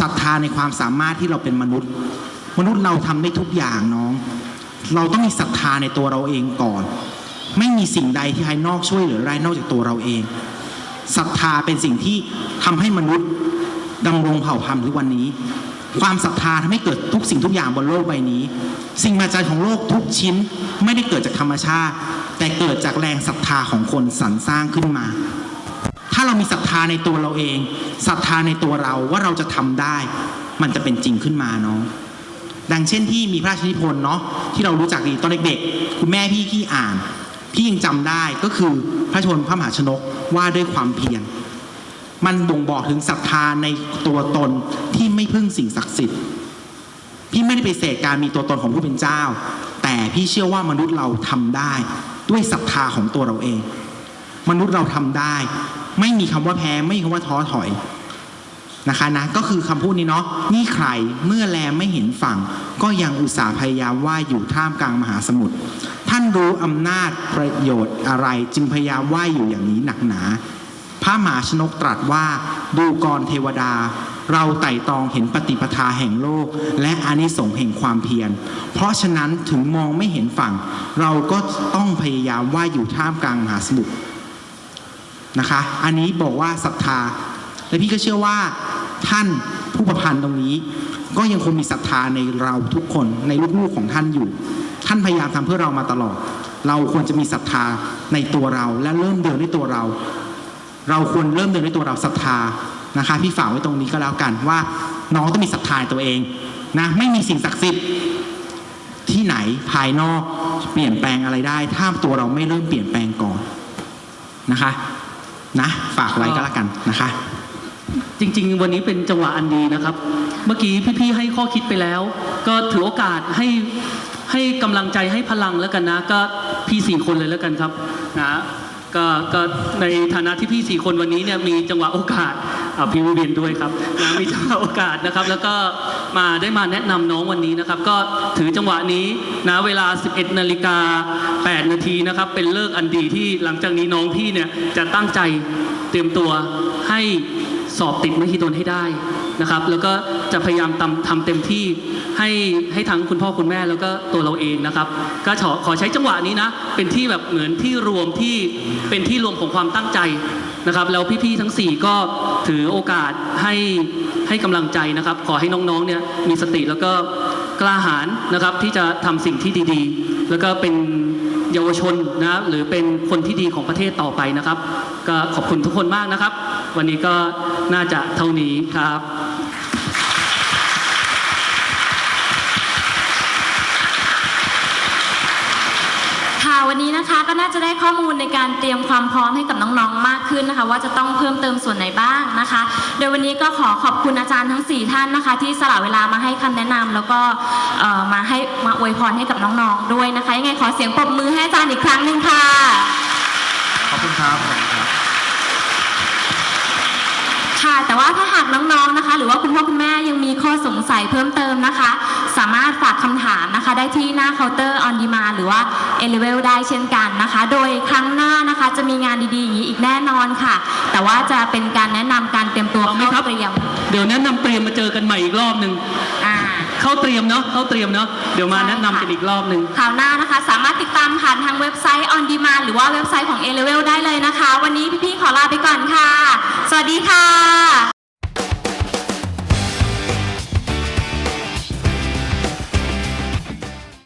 ศรัทธาในความสามารถที่เราเป็นมนุษย์ มนุษย์เราทำได้ทุกอย่างน้อง เราต้องมีศรัทธาในตัวเราเองก่อน ไม่มีสิ่งใดที่ภายนอกช่วยเหลือได้นอกจากตัวเราเองศรัทธาเป็นสิ่งที่ทำให้มนุษย์ดำรงเผ่าพันธุ์ทุกวันนี้ ความศรัทธาทำให้เกิดทุกสิ่งทุกอย่างบนโลกใบนี้ สิ่งมหัศจรรย์ของโลกทุกชิ้นไม่ได้เกิดจากธรรมชาติ แต่เกิดจากแรงศรัทธาของคนสรรสร้างขึ้นมา ถ้าเรามีศรัทธาในตัวเราเองศรัทธาในตัวเราว่าเราจะทำได้ มันจะเป็นจริงขึ้นมาเนาะดังเช่นที่มีพระราชนิพนธ์เนาะที่เรารู้จักดีตอนเด็กๆคุณแม่พี่พี่อ่าน พี่ยังจำได้ก็คือพระชนพระมหาชนกว่าด้วยความเพียรมันบ่งบอกถึงศรัทธาในตัวตนที่ไม่พึ่งสิ่งศักดิ์สิทธิ์พี่ไม่ได้ไปเสกการมีตัวตนของผู้เป็นเจ้า แต่พี่เชื่อว่ามนุษย์เราทำได้ ด้วยศรัทธาของตัวเราเอง มนุษย์เราทำได้ ไม่มีคำว่าแพ้ไม่มีคำว่าท้อถอยนะคะนะก็คือคำพูดนี้เนาะนี่ใครเมื่อแลไม่เห็นฝั่ง ก็ยังอุตส่าห์พยายามว่ายอยู่ท่ามกลางมหาสมุทรท่านรู้อำนาจประโยชน์อะไรจึงพยายามว่ายอยู่อย่างนี้หนักหนา พระมหาชนกตรัสว่าดูกรเทวดา เราไต่ตองเห็นปฏิปทาแห่งโลก และอานิสงส์แห่งความเพียร เพราะฉะนั้นถึงมองไม่เห็นฝั่ง เราก็ต้องพยายามว่ายอยู่ท่ามกลางมหาสมุทร นะคะ อันนี้บอกว่าศรัทธา และพี่ก็เชื่อว่าท่านผู้ประพันธ์ตรงนี้ ก็ยังคงมีศรัทธาในเราทุกคนในลูกๆของท่านอยู่ ท่านพยายามทำเพื่อเรามาตลอด เราควรจะมีศรัทธาในตัวเราและเริ่มเดินด้วยตัวเรา เราควรเริ่มเดินด้วยตัวเราศรัทธานะคะ พี่ฝากไว้ตรงนี้ก็แล้วกันว่า น้องต้องมีศรัทธาตัวเองนะไม่มีสิ่งศักดิ์สิทธิ์ที่ไหนภายนอกเปลี่ยนแปลงอะไรได้ ถ้าตัวเราไม่เริ่มเปลี่ยนแปลงก่อนนะคะ นะฝากไว้ก็แล้วกันนะคะ จริง ๆ วันนี้เป็นจังหวะอันดีนะครับ เมื่อกี้พี่ๆให้ข้อคิดไปแล้ว ก็ถือโอกาสให้ให้กำลังใจให้พลังแล้วกันนะ ก็พี่สี่คนเลยแล้วกันครับนะก็ในฐานะที่พี่สี่คนวันนี้เนี่ยมีจังหวะโอกาส อาพี่วิบินด้วยครับนะมีเจ้าโอกาสนะครับ แล้วก็มาได้มาแนะนำน้องวันนี้นะครับ ก็ถือจังหวะนี้นะเวลา 11นาฬิกา8นาทีนะครับ เป็นเลิกษ์อันดีที่หลังจากนี้น้องพี่เนี่ยจะตั้งใจเตรียมตัวให้สอบติดมหิดลให้ได้นะครับ แล้วก็จะพยายามทำทำเต็มที่ ให้ให้ทั้งคุณพ่อคุณแม่แล้วก็ตัวเราเองนะครับ ก็ขอขอใช้จังหวะนี้นะ เป็นที่แบบเหมือนที่รวมที่เป็นที่รวมของความตั้งใจนะครับ แล้วพี่ๆทั้ง 4 ก็ถือโอกาสให้ให้กำลังใจนะครับ ขอให้น้องๆเนี่ยมีสติแล้วก็กล้าหาญนะครับที่จะทำสิ่งที่ดีๆ แล้วก็เป็นเยาวชนนะหรือเป็นคนที่ดีของประเทศต่อไปนะครับ ก็ขอบคุณทุกคนมากนะครับ วันนี้ก็น่าจะเท่านี้ครับ ค่ะวันนี้นะคะก็น่าจะได้ข้อมูลในการเตรียมความพร้อมให้กับน้องๆมากขึ้นนะคะ ว่าจะต้องเพิ่มเติมส่วนไหนบ้างนะคะ โดยวันนี้ก็ขอขอบคุณอาจารย์ทั้ง 4 ท่านนะคะ ที่สละเวลามาให้คำแนะนำแล้วก็มาให้มาอวยพรให้กับน้องๆด้วยนะคะยังไงขอเสียงปรบมือให้อาจารย์อีกครั้งหนึ่งค่ะ ขอบคุณครับ คุณครับค่ะ แต่ว่าถ้าหากน้องๆนะคะ หรือว่าคุณพ่อคุณแม่ยังมีข้อสงสัยเพิ่มเติมนะคะ สามารถฝากคำถามนะคะ ได้ที่หน้าเคาน์เตอร์ออนดีมาหรือว่าเอเลเวลได้เช่นกันนะคะ โดยครั้งหน้านะคะจะมีงานดีๆอย่างนี้อีกแน่นอนค่ะ แต่ว่าจะเป็นการแนะนำการเตรียมตัวพร้อมไหมครับเข้าเตรียม เดี๋ยวแนะนำเตรียมมาเจอกันใหม่อีกรอบหนึ่ง อ่า เข้าเตรียมเนาะเข้าเตรียมเนาะเดี๋ยวมาแนะนำกันอีกรอบหนึ่ง ข่าวหน้านะคะ สามารถติดตามผ่านทางเว็บไซต์ on demand หรือว่าเว็บไซต์ของ A Level ได้เลยนะคะ วันนี้พี่ๆขอลาไปก่อนค่ะ สวัสดีค่ะ